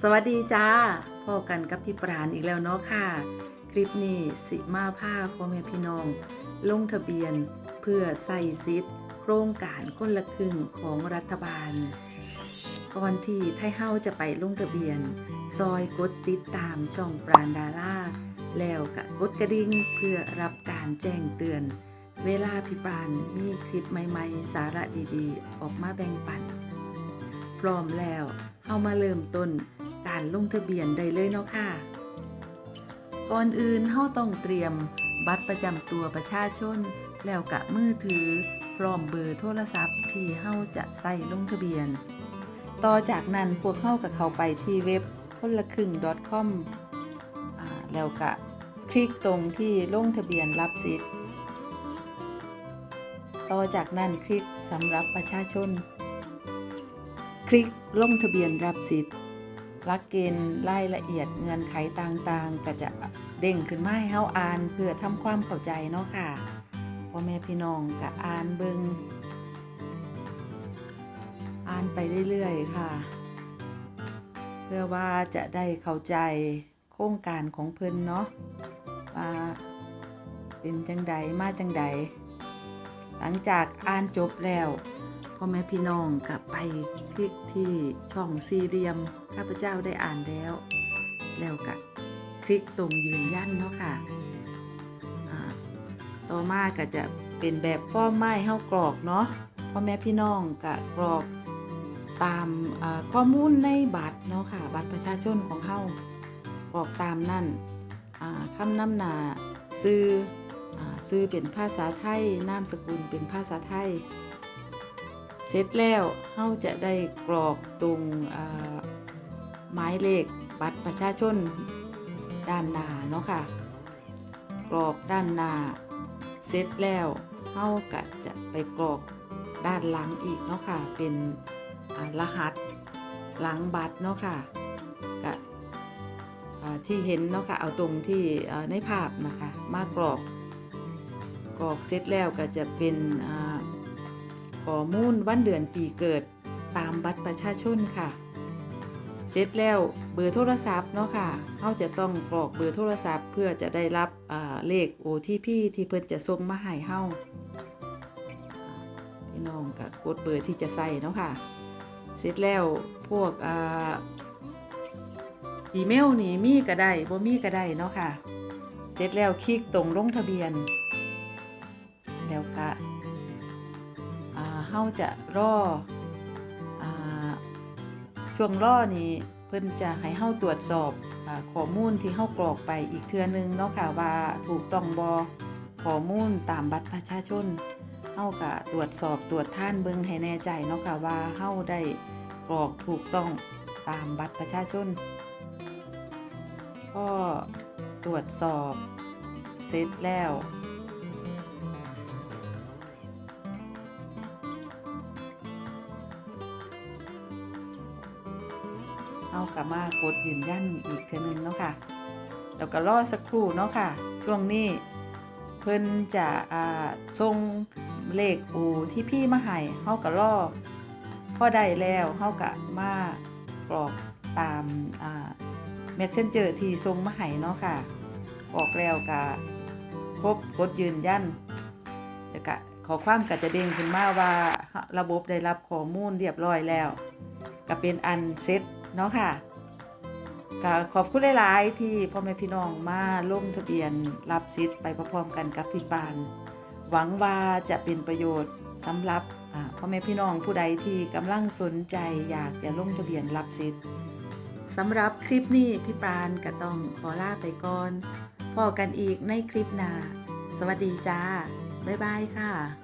สวัสดีจ้าพ่อกันกับพี่ปราณอีกแล้วเนาะค่ะ คลิปนี้สิมาผ้าพ่อแม่พี่น้อง ลงทะเบียนเพื่อใส่ซิทโครงการคนละครึ่งของรัฐบาล ก่อนที่ไทเฮาจะไปลงทะเบียน ซอยกดติดตามช่องปราณดาราแล้วกะกดกระดิ่งเพื่อรับการแจ้งเตือน เวลาพี่ปราณมีคลิปใหม่ๆ สาระดีๆ ออกมาแบ่งปัน พร้อมแล้วเฮามาเริ่มต้น การลงทะเบียนได้เลยเนาะค่ะ ก่อนอื่นเฮาต้องเตรียมบัตรประจำตัวประชาชน แล้วกะมือถือ พร้อมเบอร์โทรศัพท์ ที่เฮาจะใส่ลงทะเบียน ต่อจากนั้นพวกเฮากับเขาไปที่เว็บคนละครึ่ง .com อ่าแล้วกะคลิกตรงที่ลงทะเบียนรับสิทธิ์ ต่อจากนั้นคลิกสำหรับประชาชน คลิกลงทะเบียนรับสิทธิ์ ลักเกณฑ์รายละเอียดเงื่อนไขต่างๆ ก็จะเด้งขึ้นมาให้เฮาอ่านเพื่อทำความเข้าใจเนาะค่ะพ่อแม่พี่น้องก็อ่านเบิงอ่านไปเรื่อยๆค่ะ เพื่อว่าจะได้เข้าใจโครงการของเพิ่นเนาะว่าเป็นจังใดมาจังใดหลังจากอ่านจบแล้ว พ่อแม่พี่น้องกลับไปคลิกที่ช่องสี่เหลี่ยมข้าพเจ้าได้อ่านแล้ว แล้วก็คลิกตรงยืนยันเนาะค่ะอ่าต่อมาก็จะเป็นแบบฟอร์มไม้เฮากรอกเนาะพ่อแม่พี่น้องก็กรอกตามข้อมูลในบัตรเนาะค่ะ บัตรประชาชนของเฮากรอกตามนั่นคำนำหนาซื้ออซื้อเป็นภาษาไทยนามสกุลเป็นภาษาไทย เสร็จแล้วเฮาจะได้กรอกตรงอ่าหมายเลขบัตรประชาชนด้านหน้าเนาะค่ะ กรอกด้านหน้าเสร็จแล้วเฮาก็จะไปกรอกด้านหลังอีกเนาะค่ะ เป็นรหัสหลังบัตรเนาะค่ะก็ที่เห็นเนาะค่ะ เอาตรงที่ในภาพนะคะ มากรอกกรอกเสร็จแล้วก็จะเป็นอ่า ขอมูลวันเดือนปีเกิด ตามบัตรประชาชนค่ะ เสร็จแล้วเบอร์โทรศัพท์เนาะค่ะเขาจะต้องกรอกเบอร์โทรศัพท์เพื่อจะได้รับเลข OTP ที่เพิ่นจะส่งมาให้เฮาพี่น้องก็กดเบอร์ที่จะใส่เนาะค่ะ เสร็จแล้วพวกอ่าอีเมลนี่มีก็ได้บ่มีก็ได้เนาะค่ะ เสร็จแล้วคลิกตรงลงทะเบียนาเฮาจะรออ่าช่วงรอนี่เพิ่นจะให้เฮาตรวจสอบอข้อมูลที่เฮากรอกไปอีกเทื่อนึงเนาะค่ะว่าถูกต้องบ่ข้อมูลตามบัตรประชาชนเฮาก็ตรวจสอบตรวจท่านเบิ่งให้แน่ใจเนาะค่ะว่าเฮาได้กรอกถูกต้องตามบัตรประชาชนก็ตรวจสอบเสร็จแล้ว เอากลับมากดยืนยันอีกเทนึงเนาะค่ะแล้วก็รอสักครู่เนาะค่ะ ช่วงนี้เพิ่นจะอ่าส่งเลขอูที่พี่มาให้เฮาก็รอพอได้แล้วเฮาก็มากรอกตามอ่า Messenger ที่ส่งมาให้เนาะค่ะออกแล้วก็ครบกดยืนยันแล้วก็ขอความก็จะเด้งขึ้นมาว่าระบบได้รับข้อมูลเรียบร้อยแล้ว ก็เป็นอันเซ็ต เนาะค่ะก็ขอบคุณหลาย ๆ ที่พ่อแม่พี่น้องมาลงทะเบียนรับสิทธิ์ไปพร้อมๆกันกับพี่ปาน หวังว่าจะเป็นประโยชน์สำหรับพ่อแม่พี่น้องผู้ใดที่กำลังสนใจอยากจะลงทะเบียนรับสิทธิ์สำหรับคลิปนี้พี่ปานก็ต้องขอลาไปก่อนพอกันอีกในคลิปหน้า สวัสดีจ้า บ๊ายบายค่ะ